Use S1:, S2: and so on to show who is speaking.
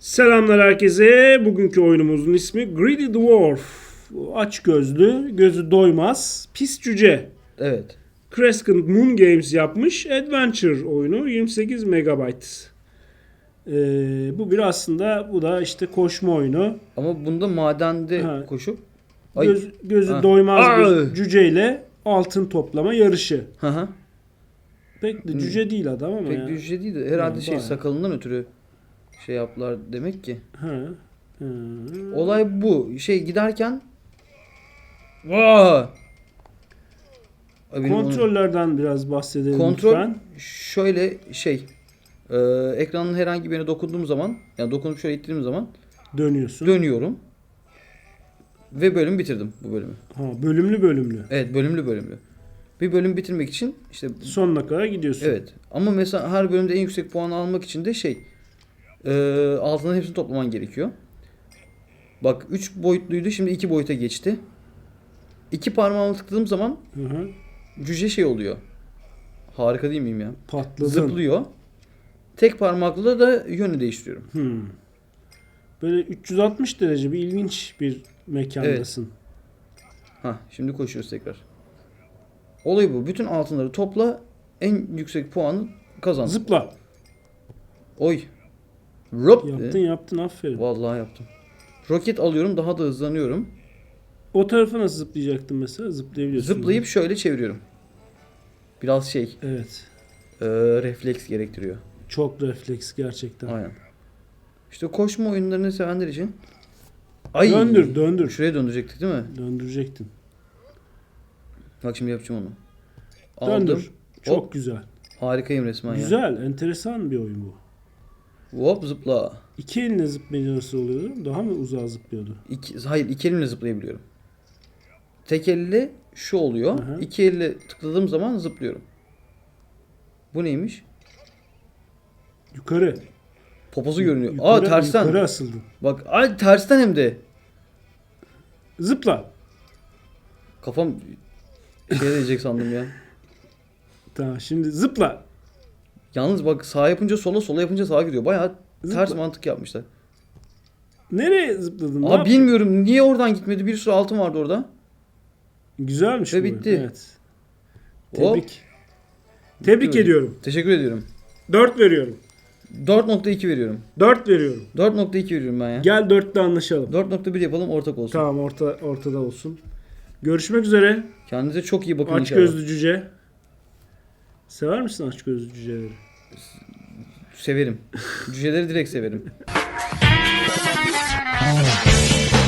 S1: Selamlar herkese. Bugünkü oyunumuzun ismi Greedy Dwarf. Aç gözlü, gözü doymaz, pis cüce.
S2: Evet.
S1: Crescent Moon Games yapmış Adventure oyunu 28 MB. Ee, bu bir aslında bu da işte koşma oyunu.
S2: Ama bunda madende
S1: Ha.
S2: koşup Ay.
S1: Göz, gözü
S2: Ha.
S1: doymaz bir
S2: Ay.
S1: cüceyle altın toplama yarışı.
S2: Hı hı.
S1: Pek de cüce değil adam ama
S2: Pek
S1: ya.
S2: de cüce değil de herhalde
S1: Ha,
S2: şey
S1: bayağı.
S2: sakalından ötürü şey yaptılar demek ki.
S1: Ha. Ha.
S2: Olay bu. Şey giderken Vaa! Ay, benim onu-
S1: Kontrollerden biraz bahsedelim
S2: Kontrol
S1: lütfen.
S2: şöyle şey e, ekranın herhangi birine dokunduğum zaman yani dokunup şöyle ittirdiğim zaman
S1: Dönüyorsun.
S2: dönüyorum. Ve bölüm bitirdim bu bölümü.
S1: ha, bölümlü bölümlü.
S2: Evet bölümlü bölümlü. Bir bölüm bitirmek için işte
S1: Sonuna kadar gidiyorsun.
S2: Evet. Ama mesela her bölümde en yüksek puanı almak için de şey e, altından hepsini toplaman gerekiyor. Bak 3 boyutluydu şimdi 2 boyuta geçti. İki parmağımı tıkladığım zaman
S1: Hı hı.
S2: cüce şey oluyor. Harika değil miyim ya?
S1: Patladın.
S2: Zıplıyor. Tek parmakla da yönü değiştiriyorum.
S1: Hmm. Böyle 360 derece bir ilginç bir mekandasın.
S2: Ha, şimdi koşuyoruz tekrar. Olay bu. Bütün altınları topla en yüksek puanı kazan.
S1: Zıpla.
S2: Oy. Rop.
S1: Yaptın yaptın aferin.
S2: Vallahi yaptım. Roket alıyorum daha da hızlanıyorum.
S1: O tarafa nasıl zıplayacaktın mesela? Zıplayabiliyorsun.
S2: Zıplayıp şöyle çeviriyorum. Biraz şey
S1: Evet.
S2: e, refleks gerektiriyor.
S1: Çok refleks gerçekten.
S2: Aynen. İşte koşma oyunlarını sevenler için. Ay.
S1: Döndür döndür.
S2: Şuraya döndürecektik değil mi?
S1: Döndürecektin.
S2: Bak şimdi yapacağım onu. Aldım.
S1: Döndür. Çok
S2: Hop.
S1: güzel.
S2: Harikayım resmen ya.
S1: Güzel. Enteresan bir oyun bu.
S2: Hop zıpla.
S1: İki elinle zıplayınca nasıl oluyordu? Daha mı uzağa zıplıyordu?
S2: İki, hayır iki elimle zıplayabiliyorum. Tek elle şu oluyor.
S1: Hı.
S2: İki elle tıkladığım zaman zıplıyorum. Bu neymiş?
S1: Yukarı.
S2: Popozu görünüyor.
S1: Yukarı,
S2: Aa tersten.
S1: Yukarı asıldın.
S2: Bak ay tersten hem de.
S1: Zıpla.
S2: Kafam şey diyecek sandım ya.
S1: Tamam şimdi zıpla.
S2: Yalnız bak sağ yapınca sola, sola yapınca sağa gidiyor. Bayağı ters
S1: Zıpla.
S2: mantık yapmışlar.
S1: Nereye zıpladın? Ne yaptın?
S2: bilmiyorum niye oradan gitmedi. Bir sürü altın vardı orada.
S1: Güzelmiş
S2: Ve
S1: bu.
S2: bitti.
S1: Evet.
S2: Hop.
S1: Tebrik. Tebrik
S2: Bitti.
S1: ediyorum.
S2: Teşekkür ediyorum.
S1: 4 veriyorum.
S2: 4.2 veriyorum.
S1: 4 veriyorum.
S2: 4.2 veriyorum ben ya.
S1: Gel 4'te anlaşalım.
S2: 4.1 yapalım ortak olsun.
S1: Tamam orta ortada olsun. Görüşmek üzere.
S2: Kendinize çok iyi bakın
S1: Aç
S2: inşallah.
S1: gözlü cüce. Sever misin aç gözlü cüceleri?
S2: Severim. Cüceleri direkt severim.